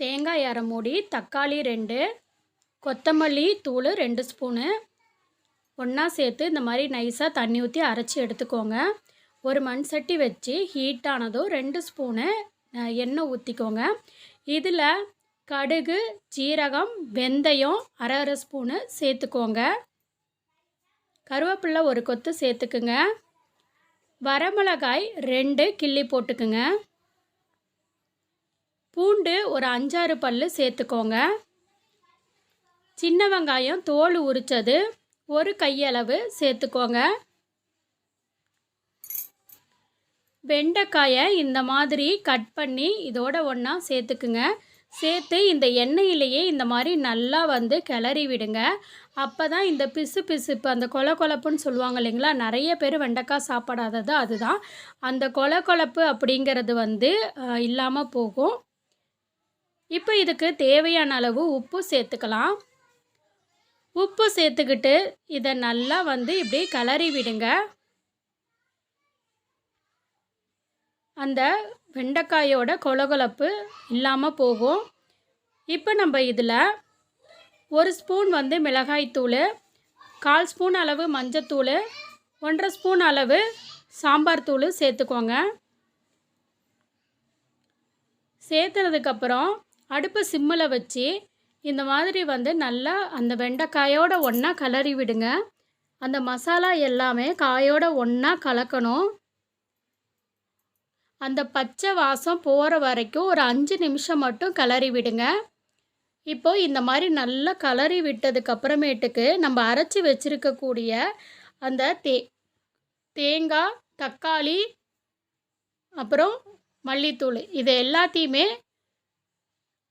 தேங்காய் அரை மூடி தக்காளி ரெண்டு கொத்தமல்லி தூள் ரெண்டு ஸ்பூனு. ஒன்றா சேர்த்து இந்த மாதிரி நைஸாக தண்ணி ஊற்றி அரைச்சி எடுத்துக்கோங்க. ஒரு மண் சட்டி வச்சு ஹீட் ஆனதும் ரெண்டு ஸ்பூனு எண்ணெய் ஊற்றிக்கோங்க இதில் கடுகு ஜீரகம் வெந்தயம் அரை அரை ஸ்பூனு சேர்த்துக்கோங்க. கருவேப்பிலை ஒரு கொத்து சேர்த்துக்குங்க. வரமிளகாய் ரெண்டு கிள்ளி போட்டுக்குங்க. பூண்டு ஒரு அஞ்சாறு பல் சேர்த்துக்கோங்க. சின்ன வெங்காயம் தோல் உரிச்சது ஒரு கையளவு சேர்த்துக்கோங்க. வெண்டைக்காயை இந்த மாதிரி கட் பண்ணி இதோட ஒன்றா சேர்த்துக்குங்க. சேர்த்து இந்த எண்ணெயிலேயே இந்த மாதிரி நல்லா வந்து கிளறி விடுங்க. அப்போ தான் இந்த பிசு பிசுப்பு அந்த கொல கொலப்புன்னு சொல்லுவாங்க இல்லைங்களா நிறைய பேர் வெண்டைக்காய் சாப்பிடாதது அதுதான். அந்த கொல கொலப்பு அப்படிங்கிறது வந்து இல்லாமல் போகும். இப்போ இதுக்கு தேவையான அளவு உப்பு சேர்த்துக்கலாம். உப்பு சேர்த்துக்கிட்டு இதை நல்லா வந்து இப்படி கிளறி விடுங்க. அந்த வெண்டைக்காயோட கொலகொலப்பு இல்லாமல் போகும். இப்போ நம்ம இதில் ஒரு ஸ்பூன் வந்து மிளகாய்த்தூள் கால் ஸ்பூன் அளவு மஞ்சத்தூள் ஒன்றரை ஸ்பூன் அளவு சாம்பார் தூள் சேர்த்துக்கோங்க. சேர்த்துனதுக்கப்புறம் அடுப்பை சிம்மில் வச்சு இந்த மாதிரி வந்து நல்லா அந்த வெண்டைக்காயோட ஒன்றா கலரி விடுங்க. அந்த மசாலா எல்லாமே காயோட ஒன்றா கலக்கணும். அந்த பச்சை வாசம் போகிற வரைக்கும் ஒரு அஞ்சு நிமிஷம் மட்டும் கிளறி விடுங்க. இப்போது இந்த மாதிரி நல்லா கலரி விட்டதுக்கு அப்புறமேட்டுக்கு நம்ம அரைச்சி வச்சுருக்கக்கூடிய அந்த தே தேங்காய் தக்காளி அப்புறம் மல்லித்தூள் இது எல்லாத்தையுமே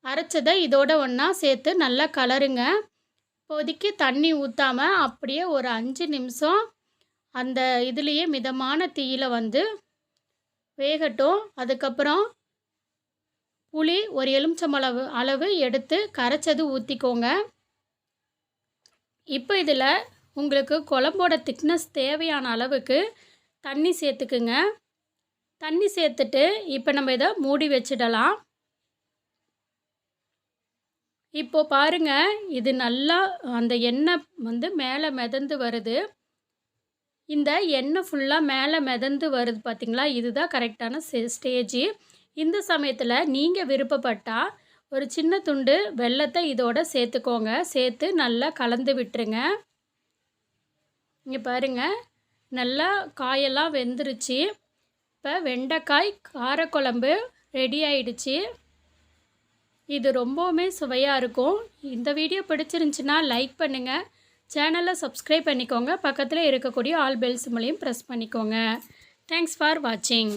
அரைச்சதை இதோட ஒன்றா சேர்த்து நல்லா கலருங்க. இப்போதைக்கு தண்ணி ஊற்றாமல் அப்படியே ஒரு அஞ்சு நிமிஷம் அந்த இதுலேயே மிதமான தீயில் வந்து வேகட்டும். அதுக்கப்புறம் புளி ஒரு எலுமிச்சம்பளவு அளவு எடுத்து கரைச்சது ஊற்றிக்கோங்க இப்போ இதில் உங்களுக்கு குழம்போட திக்னஸ் தேவையான அளவுக்கு தண்ணி சேர்த்துக்குங்க. தண்ணி சேர்த்துட்டு இப்போ நம்ம இதை மூடி வச்சிடலாம். இப்போ பாருங்க இது நல்லா அந்த எண்ணெய் வந்து மேலே மிதந்து வருது. இந்த எண்ணெய் ஃபுல்லாக மேலே மிதந்து வருது பார்த்தீங்களா இதுதான் கரெக்டான ஸ்டேஜ். இந்த சமயத்தில் நீங்கள் விருப்பப்பட்டால் ஒரு சின்ன துண்டு வெல்லத்தை இதோட சேர்த்துக்கோங்க. சேர்த்து நல்லா கலந்து விட்டுருங்க. இங்கே பாருங்கள் நல்லா காயெல்லாம் வெந்துருச்சு. இப்போ வெண்டைக்காய் காரக்குழம்பு ரெடி ஆயிடுச்சு. இது ரொம்பவுமே சுவையாக இருக்கும். இந்த வீடியோ பிடிச்சிருந்துச்சின்னா லைக் பண்ணுங்கள் சேனலை சப்ஸ்கிரைப் பண்ணிக்கோங்க. பக்கத்தில் இருக்கக்கூடிய ஆல் பெல்ஸ் மூலியம் ப்ரெஸ் பண்ணிக்கோங்க. தேங்க்ஸ் ஃபார் வாட்சிங்